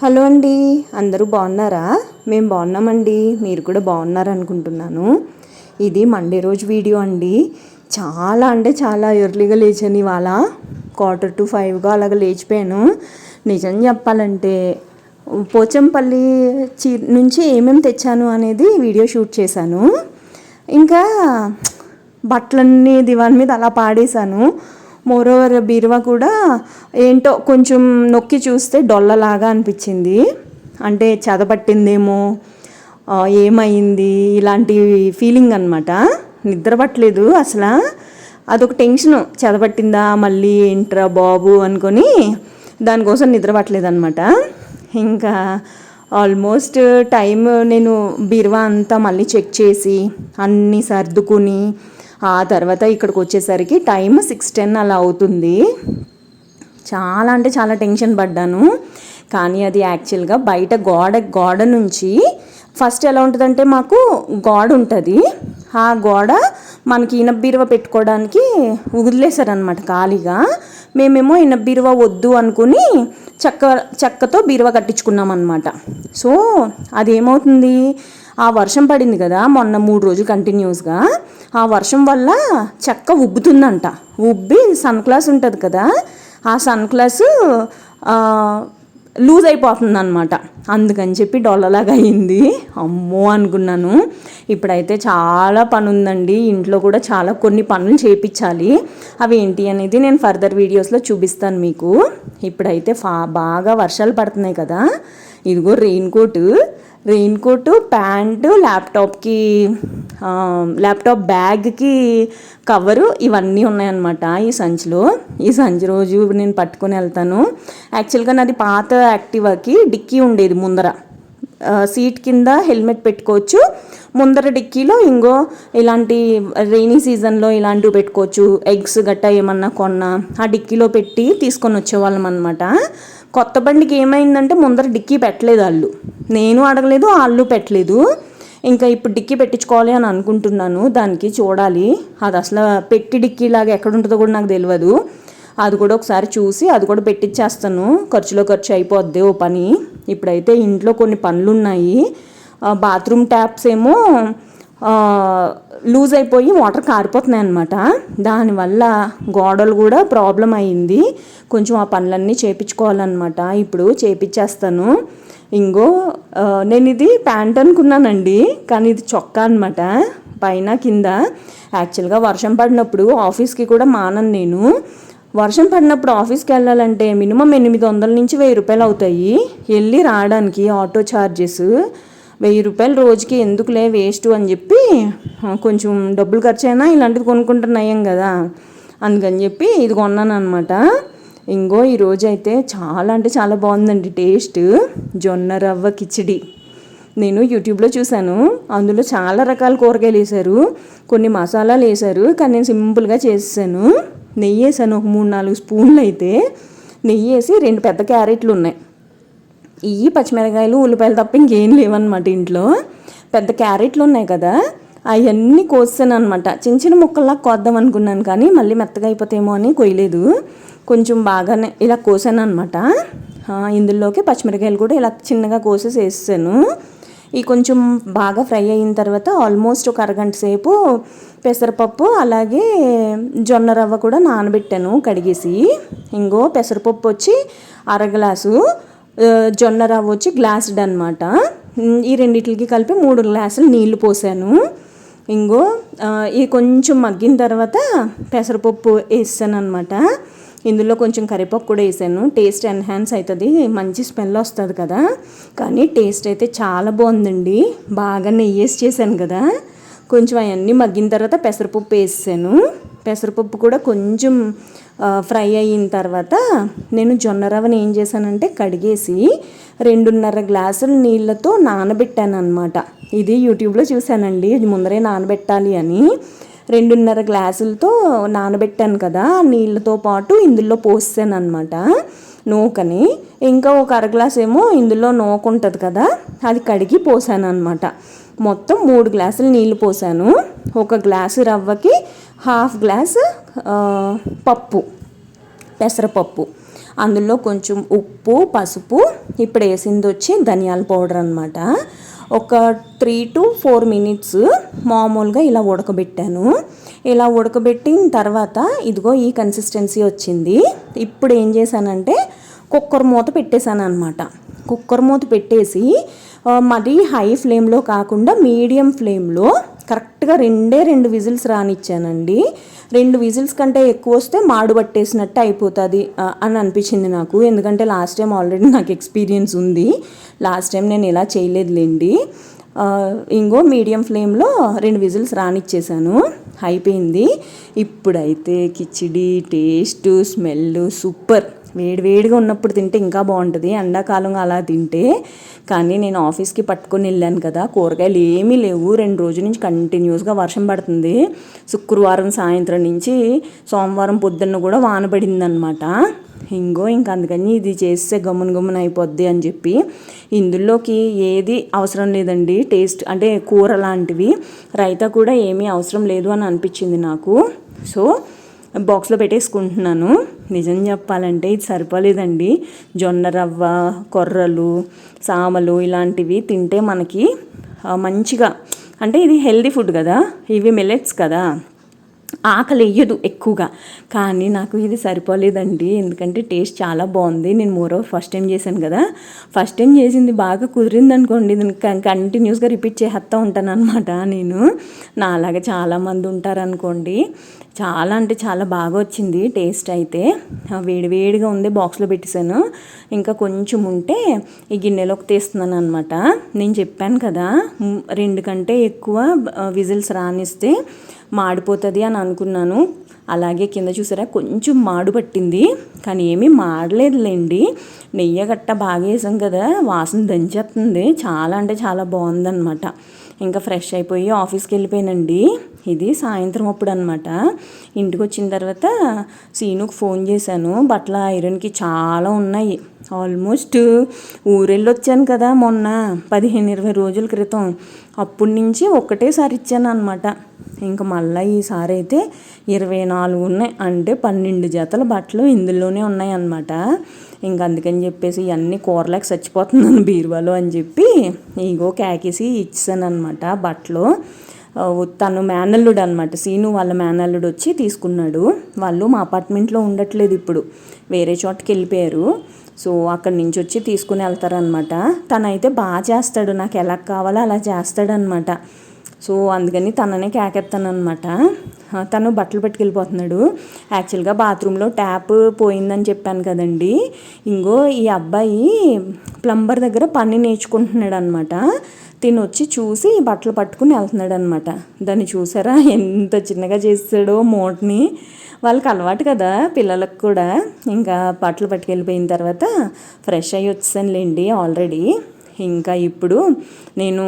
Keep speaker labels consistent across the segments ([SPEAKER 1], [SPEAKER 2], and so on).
[SPEAKER 1] Hello అండి అందరూ బాగున్నారా? మేము బాగున్నామండి మీరు కూడా బాగున్నారనుకుంటున్నాను ఇది మండే రోజు వీడియో అండి. చాలా అంటే చాలా ఎర్లీగా లేచాను ఇవాళ. క్వార్టర్ టు ఫైవ్గా అలాగ లేచిపోయాను. నిజం చెప్పాలంటే పోచంపల్లి చీ నుంచి ఏమేమి తెచ్చాను అనేది వీడియో షూట్ చేశాను. ఇంకా బట్టలన్నీ దివాన్ మీద అలా పాడేశాను. మోరోవర్ బీరువా కూడా ఏంటో కొంచెం నొక్కి చూస్తే డొల్లలాగా అనిపించింది. అంటే చదపట్టిందేమో ఏమైంది ఇలాంటి ఫీలింగ్ అనమాట నిద్ర పట్టలేదు అసలు. అదొక టెన్షన్. చదపట్టిందా మళ్ళీ ఏంట్రా బాబు అనుకొని దానికోసం నిద్ర పట్టలేదు అనమాట ఇంకా ఆల్మోస్ట్ టైం నేను బీరువా అంతా మళ్ళీ చెక్ చేసి అన్నీ సర్దుకుని ఆ తర్వాత ఇక్కడికి వచ్చేసరికి టైం సిక్స్ టెన్ అలా అవుతుంది. చాలా అంటే చాలా టెన్షన్ పడ్డాను. కానీ అది యాక్చువల్గా బయట గోడ గోడ నుంచి ఫస్ట్ ఎలా ఉంటుందంటే మాకు గోడ ఉంటుంది. ఆ గోడ మనకి ఇనబీరువ పెట్టుకోవడానికి వదిలేశారనమాట ఖాళీగా. మేమేమో ఇనబీరువ వద్దు అనుకుని చెక్క చెక్కతో బీరువ కట్టించుకున్నాం అనమాట సో అది ఏమవుతుంది ఆ వర్షం పడింది కదా మొన్న మూడు రోజులు కంటిన్యూస్గా ఆ వర్షం వల్ల చెక్క ఉబ్బుతుందంట. ఉబ్బి సన్ క్లాస్ ఉంటుంది కదా ఆ సన్ క్లాస్ లూజ్ అయిపోతుంది అనమాట అందుకని చెప్పి డొల్లలాగా అయింది. అమ్మో అనుకున్నాను. ఇప్పుడైతే చాలా పని ఉందండి ఇంట్లో కూడా చాలా కొన్ని పనులు చేయించాలి అవి ఏంటి అనేది నేను ఫర్దర్ వీడియోస్లో చూపిస్తాను మీకు. ఇప్పుడైతే ఫా బాగా వర్షాలు పడుతున్నాయి కదా. ఇదిగో raincoat raincoat pant ల్యాప్టాప్కి ల్యాప్టాప్ బ్యాగ్కి కవరు ఇవన్నీ ఉన్నాయన్నమాట ఈ సంచిలో. ఈ సంచి రోజు నేను పట్టుకొని వెళ్తాను. యాక్చువల్గా నాది పాత యాక్టివాకి డిక్కీ ఉండేది ముందర. సీట్ కింద హెల్మెట్ పెట్టుకోవచ్చు. ముందర డిక్కీలో ఇంకో ఇలాంటి రెయినీ సీజన్లో ఇలాంటివి పెట్టుకోవచ్చు. ఎగ్స్ గట్ట ఏమన్నా కొన్నా ఆ డిక్కీలో పెట్టి తీసుకొని వచ్చేవాళ్ళం అనమాట కొత్త బండికి ఏమైందంటే ముందర డిక్కీ పెట్టలేదు వాళ్ళు. నేను అడగలేదు వాళ్ళు పెట్టలేదు. ఇంకా ఇప్పుడు డిక్కీ పెట్టించుకోవాలి అని అనుకుంటున్నాను. దానికి చూడాలి. అది అసలు పెట్టి డిక్కీ లాగా ఎక్కడ ఉంటుందో కూడా నాకు తెలియదు అది కూడా ఒకసారి చూసి అది కూడా పెట్టించేస్తాను ఖర్చులో ఖర్చు అయిపోద్ది ఓ పని. ఇప్పుడైతే ఇంట్లో కొన్ని పనులు ఉన్నాయి బాత్రూమ్ ట్యాప్స్ ఏమో లూజ్ అయిపోయి వాటర్ కారిపోతున్నాయి అనమాట దానివల్ల గోడలు కూడా ప్రాబ్లం అయింది. కొంచెం ఆ పనులన్నీ చేపించుకోవాలన్నమాట. ఇప్పుడు చేపించేస్తాను. ఇంకో నేను ఇది ప్యాంట్ అనుకున్నానండి. కానీ ఇది చొక్కా అనమాట పైన కింద. యాక్చువల్గా వర్షం పడినప్పుడు ఆఫీస్కి కూడా మానను నేను. వర్షం పడినప్పుడు ఆఫీస్కి వెళ్ళాలంటే మినిమం ఎనిమిది వందల నుంచి వెయ్యి రూపాయలు అవుతాయి. వెళ్ళి రావడానికి ఆటో ఛార్జెస్ వెయ్యి రూపాయలు రోజుకి ఎందుకులే వేస్ట్ అని చెప్పి కొంచెం డబ్బులు ఖర్చు అయినా ఇలాంటిది కొనుక్కుంటున్నాయం కదా. అందుకని చెప్పి ఇది కొన్నాను అనమాట ఇంకో ఈరోజు అయితే చాలా అంటే చాలా బాగుందండి టేస్ట్. జొన్న రవ్వ కిచిడి. నేను యూట్యూబ్లో చూశాను. అందులో చాలా రకాల కూరగాయలు వేశారు. కొన్ని మసాలాలు వేశారు. కానీ నేను సింపుల్గా చేసాను నెయ్యి వేసాను ఒక మూడు నాలుగు స్పూన్లు అయితే. నెయ్యి వేసి రెండు పెద్ద క్యారెట్లు ఉన్నాయి. ఇవి పచ్చిమిరకాయలు ఉల్లిపాయలు తప్ప ఇంకేం లేవన్నమాట ఇంట్లో. పెద్ద క్యారెట్లు ఉన్నాయి కదా అవన్నీ కోసాను అనమాట చిన్న చిన్న ముక్కల్లా కోద్దాం అనుకున్నాను కానీ మళ్ళీ మెత్తగా అయిపోతేమో అని కొయ్యలేదు. కొంచెం బాగానే ఇలా కోసాను అనమాట ఇందులోకి పచ్చిమిరకాయలు కూడా ఇలా చిన్నగా కోసేసి వేసాను ఈ కొంచెం బాగా ఫ్రై అయిన తర్వాత ఆల్మోస్ట్ ఒక అరగంట సేపు పెసరపప్పు అలాగే జొన్న రవ్వ కూడా నానబెట్టాను కడిగేసి. ఇంకో పెసరపప్పు వచ్చి అర గ్లాసు జొన్న రవ్వ వచ్చి గ్లాస్డ్ అనమాట ఈ రెండిటికి కలిపి మూడు గ్లాసులు నీళ్ళు పోసాను. ఇంకో ఇది కొంచెం మగ్గిన తర్వాత పెసరపప్పు వేసాను అనమాట ఇందులో కొంచెం కరివేపాకు కూడా వేసాను. టేస్ట్ ఎన్హాన్స్ అవుతుంది మంచి స్మెల్ వస్తుంది కదా. కానీ టేస్ట్ అయితే చాలా బాగుందండి. బాగా నెయ్యి వేసి చేశాను కదా. కొంచెం అవన్నీ మగ్గిన తర్వాత పెసరపప్పు వేసాను. పెసరపప్పు కూడా కొంచెం ఫ్రై అయిన తర్వాత నేను జొన్న రవ్వని ఏం చేశానంటే కడిగేసి రెండున్నర గ్లాసుల నీళ్ళతో నానబెట్టాను అనమాట ఇది యూట్యూబ్లో చూశానండి. ఇది ముందరే నానబెట్టాలి అని. రెండున్నర గ్లాసులతో నానబెట్టాను కదా నీళ్ళతో పాటు ఇందులో పోసాను అనమాట నూకని. ఇంకా ఒక అర గ్లాస్ ఏమో ఇందులో నూక ఉంటుంది కదా అది కడిగి పోసాను అనమాట మొత్తం మూడు గ్లాసులు నీళ్ళు పోసాను. ఒక గ్లాసు రవ్వకి హాఫ్ గ్లాస్ పప్పు పెసరపప్పు. అందులో కొంచెం ఉప్పు పసుపు ఇప్పుడు వేసింది వచ్చి ధనియాల పౌడర్ అనమాట ఒక త్రీ టు ఫోర్ మినిట్స్ మామూలుగా ఇలా ఉడకబెట్టాను. ఇలా ఉడకబెట్టిన తర్వాత ఇదిగో ఈ కన్సిస్టెన్సీ వచ్చింది. ఇప్పుడు ఏం చేశానంటే కుక్కర్ మూత పెట్టేశాను అనమాట కుక్కర్ మూత పెట్టేసి మరీ హై ఫ్లేమ్లో కాకుండా మీడియం ఫ్లేమ్లో కరెక్ట్గా రెండే రెండు విజిల్స్ రానిచ్చానండి. రెండు విజిల్స్ కంటే ఎక్కువ వస్తే మాడు పట్టేసినట్టు అయిపోతుంది అని అనిపించింది నాకు. ఎందుకంటే లాస్ట్ టైం ఆల్రెడీ నాకు ఎక్స్పీరియన్స్ ఉంది. లాస్ట్ టైం నేను ఇలా చేయలేదులేండి. ఇంకో మీడియం ఫ్లేమ్లో రెండు విజిల్స్ రానిచ్చేసాను. అయిపోయింది. ఇప్పుడైతే కిచిడి టేస్ట్ స్మెల్ సూపర్. వేడివేడిగా ఉన్నప్పుడు తింటే ఇంకా బాగుంటుంది. ఎండాకాలం అలా తింటే. కానీ నేను ఆఫీస్కి పట్టుకొని వెళ్ళాను కదా కూరగాయలు ఏమీ లేవు. రెండు రోజుల నుంచి కంటిన్యూస్గా వర్షం పడుతుంది. శుక్రవారం సాయంత్రం నుంచి సోమవారం పొద్దున్న కూడా వాన పడిందనమాట ఇంకో ఇంక అందుకని ఇది చేస్తే గమ్మున గమ్మున అయిపోద్ది అని చెప్పి ఇందులోకి ఏది అవసరం లేదండి. టేస్ట్ అంటే కూర లాంటివి. రైతా కూడా ఏమీ అవసరం లేదు అని అనిపించింది నాకు. సో బాక్స్లో పెట్టేసుకుంటున్నాను. నిజం చెప్పాలంటే ఇది సరిపోలేదండి. జొన్న రవ్వ కొర్రలు సామలు ఇలాంటివి తింటే మనకి మంచిగా అంటే ఇది హెల్దీ ఫుడ్ కదా ఇవి మిల్లెట్స్ కదా. ఆకలి వేయదు ఎక్కువగా. కానీ నాకు ఇది సరిపోలేదండి. ఎందుకంటే టేస్ట్ చాలా బాగుంది. నేను మోరో ఫస్ట్ టైం చేశాను కదా. ఫస్ట్ టైం చేసింది బాగా కుదిరింది అనుకోండి దీన్ని కంటిన్యూస్గా రిపీట్ చేస్తూ ఉంటాను అనమాట నేను. నా అలాగే చాలామంది ఉంటారనుకోండి. చాలా అంటే చాలా బాగా వచ్చింది టేస్ట్ అయితే. వేడివేడిగా ఉంది బాక్స్లో పెట్టేశాను. ఇంకా కొంచెం ఉంటే ఈ గిన్నెలోకి తీస్తున్నాను అనమాట నేను చెప్పాను కదా రెండు కంటే ఎక్కువ విజిల్స్ రానిస్తే మాడిపోతుంది అని అనుకున్నాను. అలాగే కింద చూసారా కొంచెం మాడు పట్టింది. కానీ ఏమీ మాడలేదులేండి. నెయ్యి గట్ట బాగా వేసాం కదా వాసన దంచేస్తుంది. చాలా అంటే చాలా బాగుందన్నమాట. ఇంకా ఫ్రెష్ అయిపోయి ఆఫీస్కి వెళ్ళిపోయానండి. ఇది సాయంత్రం అప్పుడు అనమాట ఇంటికి వచ్చిన తర్వాత సీనుకు ఫోన్ చేశాను. బట్టల ఐరన్కి చాలా ఉన్నాయి. ఆల్మోస్ట్ ఊరెళ్ళి వచ్చాను కదా మొన్న పదిహేను ఇరవై రోజుల క్రితం. అప్పటి నుంచి ఒక్కటేసారి ఇచ్చాను అనమాట ఇంకా మళ్ళీ ఈసారి అయితే ఇరవై నాలుగు ఉన్నాయి. అంటే పన్నెండు జతల బట్టలు ఇందులోనే ఉన్నాయి అన్నమాట ఇంక అందుకని చెప్పేసి ఇవన్నీ కూరలేక చచ్చిపోతున్నాను బీరువాలో అని చెప్పి ఇగో క్యాకేసి ఇచ్చాను అనమాట బట్టలు. తను మేనల్లుడు అనమాట సీను వాళ్ళ మేనల్లుడు వచ్చి తీసుకున్నాడు. వాళ్ళు మా అపార్ట్మెంట్లో ఉండట్లేదు ఇప్పుడు. వేరే చోటకి వెళ్ళిపోయారు సో అక్కడి నుంచి వచ్చి తీసుకుని వెళ్తారనమాట తనైతే బాగా చేస్తాడు. నాకు ఎలా కావాలో అలా చేస్తాడనమాట సో అందుకని తననే కేకెత్తాను అనమాట తను బట్టలు పట్టుకెళ్ళిపోతున్నాడు. యాక్చువల్గా బాత్రూంలో ట్యాప్ పోయిందని చెప్పాను కదండి. ఇంకో ఈ అబ్బాయి ప్లంబర్ దగ్గర పని నేర్చుకుంటున్నాడు అనమాట తిని వచ్చి చూసి బట్టలు పట్టుకుని వెళ్తున్నాడు అనమాట దాన్ని చూసారా? ఎంత చిన్నగా చేస్తాడో మూటని. వాళ్ళకి అలవాటు కదా పిల్లలకు కూడా. ఇంకా బట్టలు పట్టుకెళ్ళిపోయిన తర్వాత ఫ్రెష్ అయ్యి వచ్చేసానులేండి ఆల్రెడీ. ఇంకా ఇప్పుడు నేను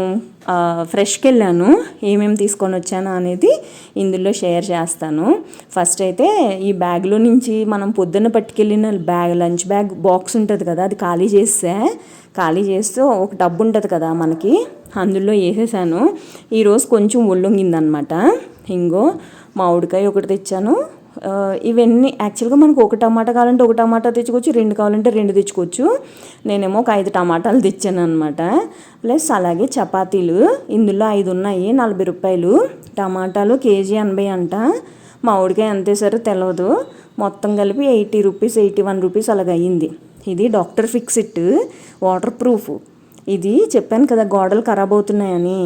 [SPEAKER 1] ఫ్రెష్కి వెళ్ళాను ఏమేమి తీసుకొని వచ్చాను అనేది ఇందులో షేర్ చేస్తాను. ఫస్ట్ అయితే ఈ బ్యాగ్లో నుంచి మనం పొద్దున్న పట్టుకెళ్ళిన బ్యాగ్ లంచ్ బ్యాగ్ బాక్స్ ఉంటుంది కదా అది ఖాళీ చేస్తే ఖాళీ చేస్తూ ఒక డబ్బు ఉంటుంది కదా మనకి అందులో వేసేసాను. ఈరోజు కొంచెం ఒళ్ళొంగిందనమాట. ఇంగో మామిడికాయ ఒకటి తెచ్చాను. ఇవన్నీ యాక్చువల్గా మనకు ఒక టమాటా కావాలంటే ఒక టమాటా తెచ్చుకోవచ్చు రెండు కావాలంటే రెండు తెచ్చుకోవచ్చు. నేనేమో ఒక ఐదు టమాటాలు తెచ్చాను అనమాట ప్లస్ అలాగే చపాతీలు ఇందులో ఐదు ఉన్నాయి నలభై రూపాయలు. టమాటాలు కేజీ ఎనభై అంట. మామిడికాయ ఎంత సరే తెలియదు మొత్తం కలిపి eighty rupees eighty one rupees అలాగ అయ్యింది ఇది డాక్టర్ ఫిక్సిట్ వాటర్ ప్రూఫ్. ఇది చెప్పాను కదా గోడలు ఖరాబ్ అవుతున్నాయని.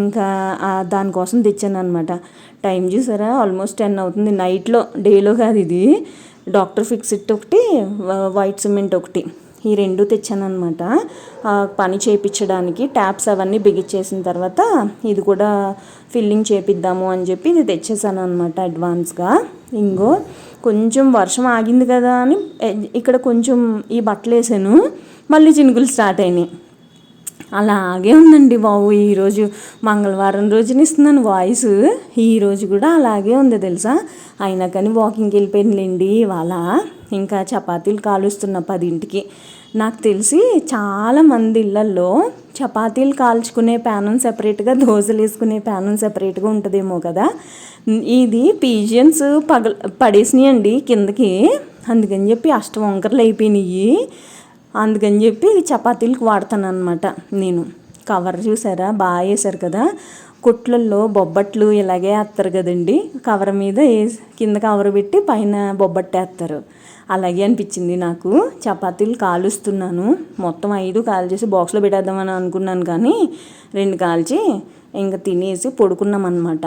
[SPEAKER 1] ఇంకా దానికోసం తెచ్చాను అనమాట టైం చూసారా? ఆల్మోస్ట్ టెన్ అవుతుంది. నైట్లో డేలో కాదు ఇది. డాక్టర్ ఫిక్సిట్ ఒకటి వైట్ సిమెంట్ ఒకటి. ఈ రెండు తెచ్చాను అనమాట పని చేయించడానికి ట్యాప్స్ అవన్నీ బిగించేసిన తర్వాత ఇది కూడా ఫిల్లింగ్ చేపిద్దాము అని చెప్పి ఇది తెచ్చేసాను అనమాట అడ్వాన్స్గా. ఇంకో కొంచెం వర్షం ఆగింది కదా అని ఇక్కడ కొంచెం ఈ బట్టలు వేసాను మళ్ళీ చినుకులు స్టార్ట్ అయినాయి. అలాగే ఉందండి బాబు. ఈరోజు మంగళవారం రోజున ఇస్తున్నాను వాయిస్. ఈరోజు కూడా అలాగే ఉంది తెలుసా? అయినా కానీ వాకింగ్కి వెళ్ళిపోయిందిలేండి ఇవాళ. ఇంకా చపాతీలు కాలుస్తున్న పదింటికి. నాకు తెలిసి చాలా మంది ఇళ్ళల్లో చపాతీలు కాల్చుకునే ప్యానం సెపరేట్గా దోశలు వేసుకునే ప్యానం సెపరేట్గా ఉంటుందేమో కదా? ఇది పీజియన్స్ పగ పడేసినాయండి కిందకి. అందుకని చెప్పి అష్టవంకరలు అయిపోయినాయి అందుకని చెప్పి చపాతీలకు వాడతాను అనమాట నేను. కవర్ చూసారా? బాగా వేశారు కదా? కుట్లల్లో బొబ్బట్లు ఇలాగే వేస్తారు కదండి. కవర్ మీద వేసి కింద కవర్ పెట్టి పైన బొబ్బట్టు వేస్తారు. అలాగే అనిపించింది నాకు. చపాతీలు కాలుస్తున్నాను. మొత్తం ఐదు కాల్ చేసి బాక్స్లో పెట్టేద్దామని అనుకున్నాను కానీ రెండు కాల్చి ఇంకా తినేసి పడుకున్నాం అనమాట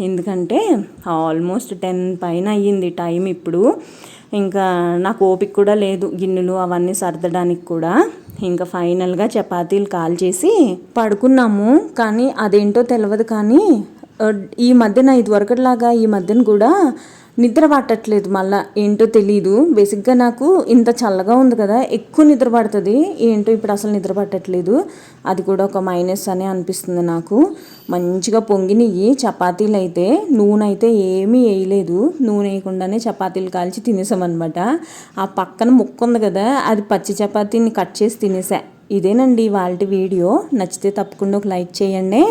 [SPEAKER 1] ఎందుకంటే ఆల్మోస్ట్ టెన్ పైన అయ్యింది టైం ఇప్పుడు. ఇంకా నాకు ఓపిక కూడా లేదు గిన్నెలు అవన్నీ సర్దడానికి కూడా. ఇంకా ఫైనల్గా చపాతీలు కాల్ చేసి పడుకున్నాము. కానీ అదేంటో తెలియదు కానీ ఈ మధ్యన ఇదివరకట్లాగా ఈ మధ్యన కూడా నిద్ర పట్టట్లేదు మళ్ళా ఏంటో తెలీదు. బేసిక్గా నాకు ఇంత చల్లగా ఉంది కదా ఎక్కువ నిద్ర పడుతుంది. ఏంటో ఇప్పుడు అసలు నిద్ర పట్టట్లేదు. అది కూడా ఒక మైనస్ అనే అనిపిస్తుంది నాకు. మంచిగా పొంగినవి చపాతీలు అయితే నూనె అయితే ఏమీ వేయలేదు. నూనె వేయకుండానే చపాతీలు కాల్చి తినేసామన్నమాట. ఆ పక్కన ముక్క ఉంది కదా అది పచ్చి చపాతీని కట్ చేసి తినేసా. ఇదేనండి వాళ్ళ వీడియో. నచ్చితే తప్పకుండా ఒక లైక్ చేయండి.